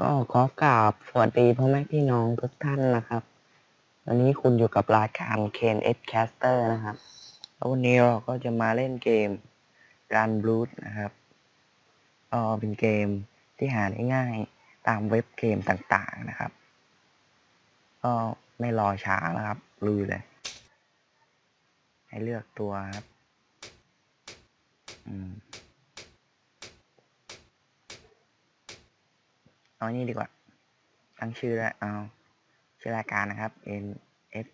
ก็ขอกราบสวัสดีพ่อแม่พี่น้องทุกท่านนะครับ วันนี้คุณอยู่กับรายการ Ken X Caster นะครับ แล้ววันนี้เราก็จะมาเล่นเกม Run Blood นะครับก็เป็นเกมที่หาได้ง่ายตามเว็บเกมต่างๆนะครับ ก็ไม่รอช้าแล้วครับ ลุยเลย ให้เลือกตัวครับ อืม เอานี่ดีกว่า ตั้งชื่อแล้วเอาชื่อรายการนะครับ N S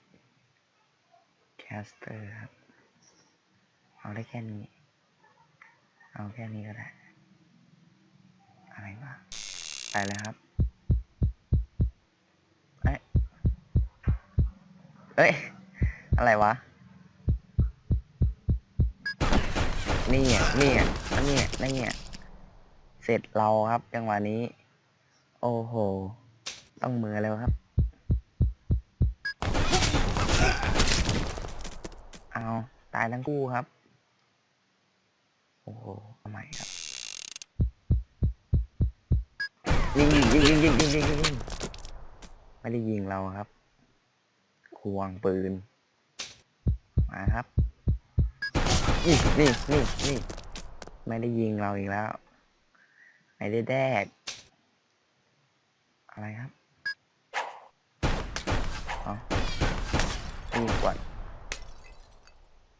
Caster ครับ เอาได้แค่นี้ เอาแค่นี้ก็ได้ อะไรวะไปเลยครับ เอ้ย เอ้ย อะไรวะ นี่อะนี่อะนี่อะนี่อะเสร็จเราครับจังหวะนี้ โอ้โห ต้องมือแล้วครับ เอาตายทั้งคู่ครับ โอ้โหทำไมครับ ยิงยิงยิงยิงยิงยิงยิงไม่ได้ยิงเราครับ ควงปืน มาครับ นี่นี่นี่นี่ไม่ได้ยิงเราอีกแล้ว ไม่ได้แดก อะไรครับเอายิงขวด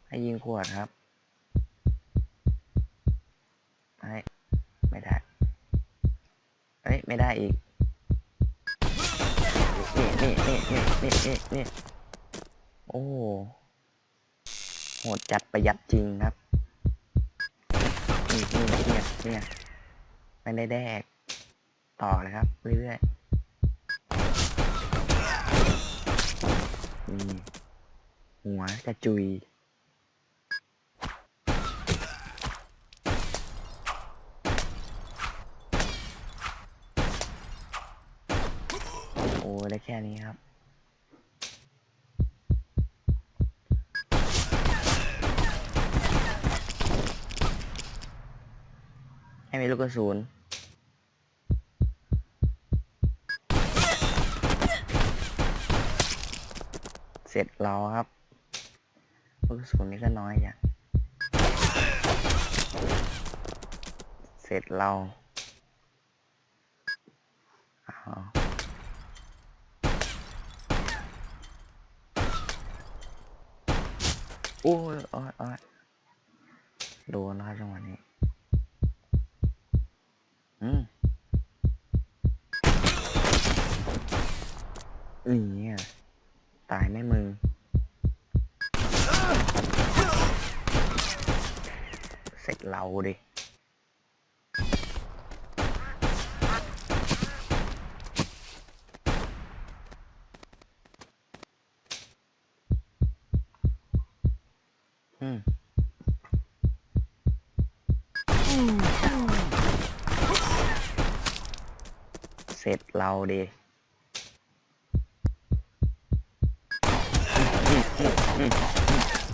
ให้ยิงขวดครับให้ไม่ได้ เอ้ย ไม่ได้อีก นี่นี่นี่นี่นี่นี่นี่โอ้โหดจัดประหยัดจริงครับ นี่นี่เนี่ยเนี่ยไม่ได้แดก ต่อเลยครับ เรื่อยๆ หัวกระจุย โอ้ได้แค่นี้ครับให้มีลูกกระสุน เสร็จเราครับลูกกระสุนนี่ก็น้อยจ้ะเสร็จเราอ้าวโอ้ยโอ้ยโอ้ยโดนนะครับจังหวะนี้ Xách lầu đi Hmm. Xếp lau đi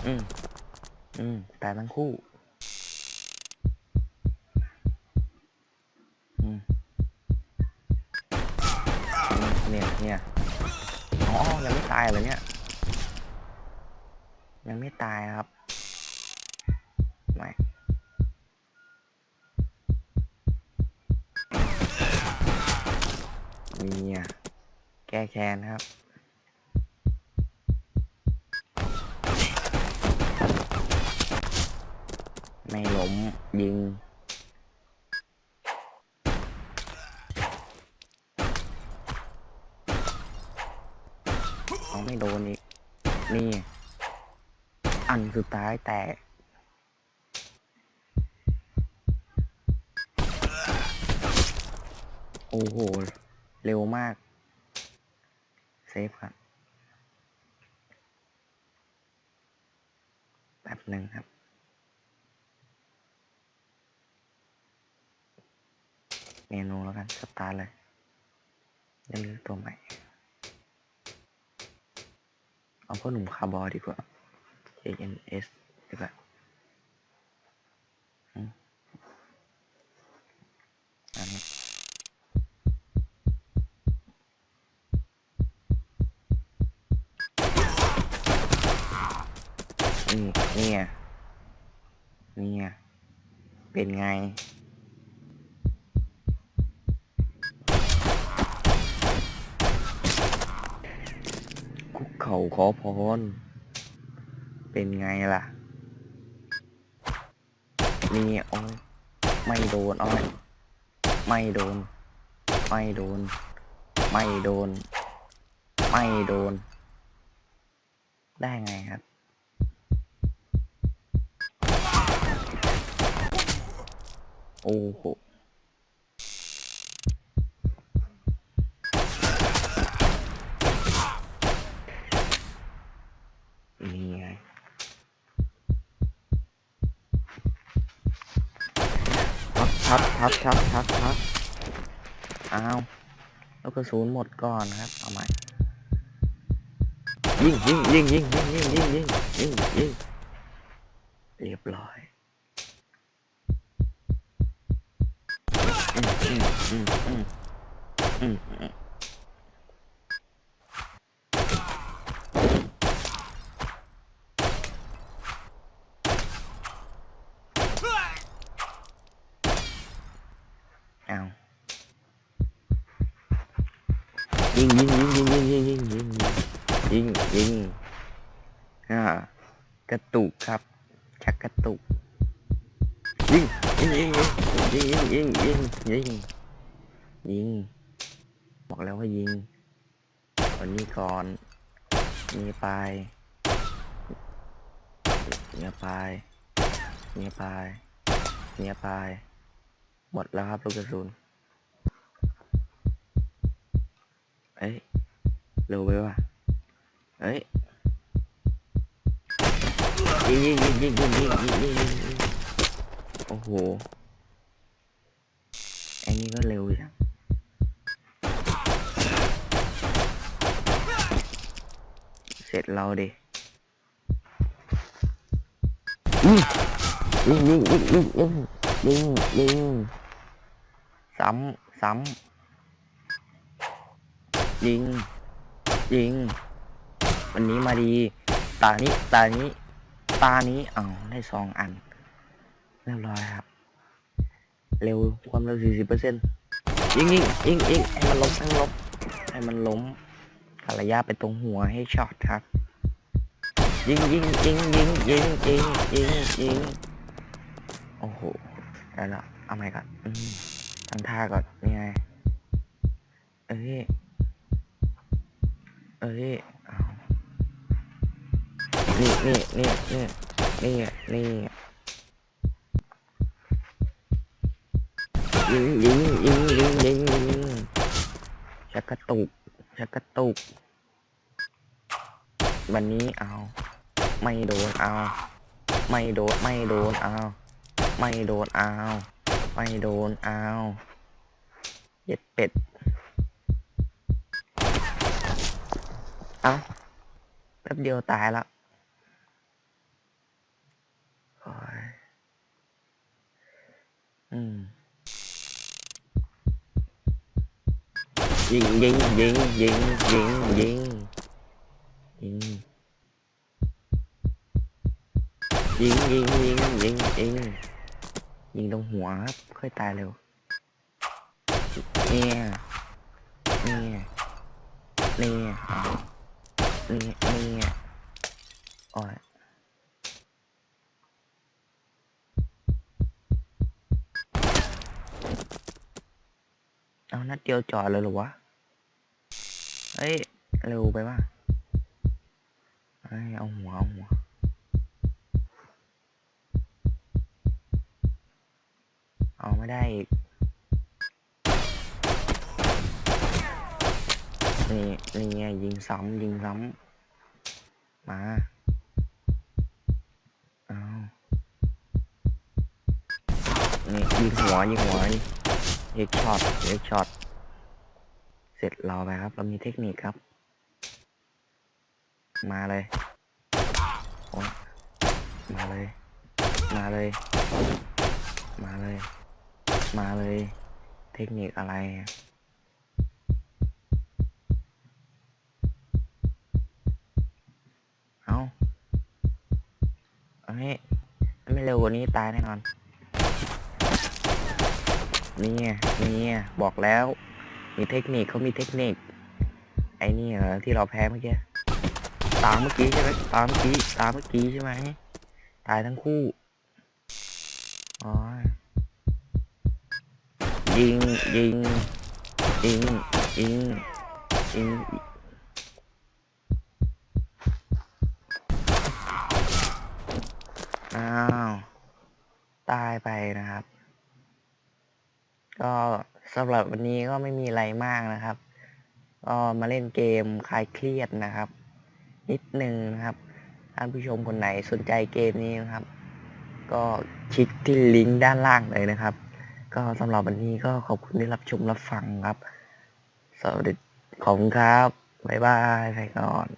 อืม อืมอืมตายทั้งคู่ อืม เนี่ยเนี่ยอ๋อ ยังไม่ตายเหรอเนี่ย ยังไม่ตายครับ ไม่มีอะแก้แค้นครับ ไม่ล้มยิงเอาไม่โดนอีก นี่ อันสุดท้ายแต่โอ้โห เร็วมาก เซฟครับแบบหนึ่งครับ เมนูแล้วกัน สตาร์เลยได้เลือตัวใหม่ เอาพ่อหนุ่มคาร์บอดีกว่า JNS ดีกว่าอันนี้นี่เนี่ยเนี่ยเป็นไง ข่าขอพร เป็นไงล่ะ นี่อ้ยไม่โดนอ้อยไม่โดน ไม่โดน ไม่โดน ไม่โดน ได้ไงครับ โอ้โห นี่ไง ทับทับทับทับทับทับอ้าวแล้วกระสุนหมดก่อนครับ เอาใหม่ยิงยิงยิงยิงยิงยิงยิงยิงยิงยิงเรียบร้อยอืมอืมอืมอืมอืม ยิงยิงอ่ากระตุกครับ ชักกระตุก ยิงยิงยิงยิงยิงยิงยิงยิงยิง บอกแล้วว่ายิงวันนี้ก่อน นี่ไปเนี่ยไปเนี่ยไปเนี่ยไปหมดแล้วครับลูกกระสุนเอ้ยเร็วไปว่ะ เอ้ยยิงยิงยิงยิงยิงยิงยิงยิงยิงยิงโอ้โหไอ้นี่ก็เร็ วันนี้มาดี ตานี้ ตานี้ ตานี้เอาได้สองอัน เรียบร้อยครับ เร็วความเร็วสี่สิบเปอร์เซ็นต์ยิงยิงยิงยิงให้มันล้มให้มันล้มให้มันล้มกระยะไปตรงหัวให้ช็อตครับ ยิงยิงยิงยิงยิงยิงยิงยิงโอ้โหได้แล้วเอาใหม่ก่อนอืมทำท่าก่อนนี่ไงเอ้ยเอ้ย นี่นี่นี่นี่นี่นี่ยิงยิงยิงยิงยิงยิงชักกระตุกชักกระตุก วันนี้เอา ไม่โดนเอา ไม่โดนไม่โดนเอา ไม่โดนเอา ไม่โดนเอาเย็ดเป็ด เอาแป๊บเดียวตายแล้วโอ้ยอืม ยิงยิงยิงยิงยิงยิงยิงยิงยิงยิงยิงยิงยิงตรงหัวครับค่อยตายเร็วเนี่ยเนี่ยเนี่ยเอาเนี่ยเนี่ยโอ้ยเอานัดเดียวจอดเลยเหรอวะ เฮ้ย เร็วไปป่ะเฮ้ยเอาหัว เอาหัว เอาไม่ได้อีก นี่ นี่ไงยิงซ้ำยิงซ้ำ มาเอานี่ยิงหัวยิงหัวเอ็กช็อตเอ็กช็อต เสร็จราไปครับ เรามีเทคนิคครับ มาเลยโอ๊ยมาเลย มาเลย มาเลย มาเลย เทคนิคอะไรอะเอาให้ไม่เร็วกว่านี้ตายแน่นอน นี่ไงนี่ไงบอกแล้ว มีเทคนิคเขามีเทคนิค ไอ้นี่เหรอที่เราแพ้เมื่อกี้ ตามเมื่อกี้ใช่ไหมตามเมื่อกี้ ตามเมื่อกี้ใช่ไหม ตายทั้งคู่ อ๋อ ยิง ยิง ยิง ยิง ยิงอ้าว ตายไปนะครับ ก็ สำหรับวันนี้ก็ไม่มีอะไรมากนะครับก็มาเล่นเกมคลายเครียดนะครับ นิดนึงนะครับท่านผู้ชมคนไหนสนใจเกมนี้นะครับ ก็คลิกที่ลิงก์ด้านล่างเลยนะครับ ก็สำหรับวันนี้ก็ขอบคุณที่รับชมรับฟังครับสวัสดีขอบคุณครับบ๊ายบายไปก่อน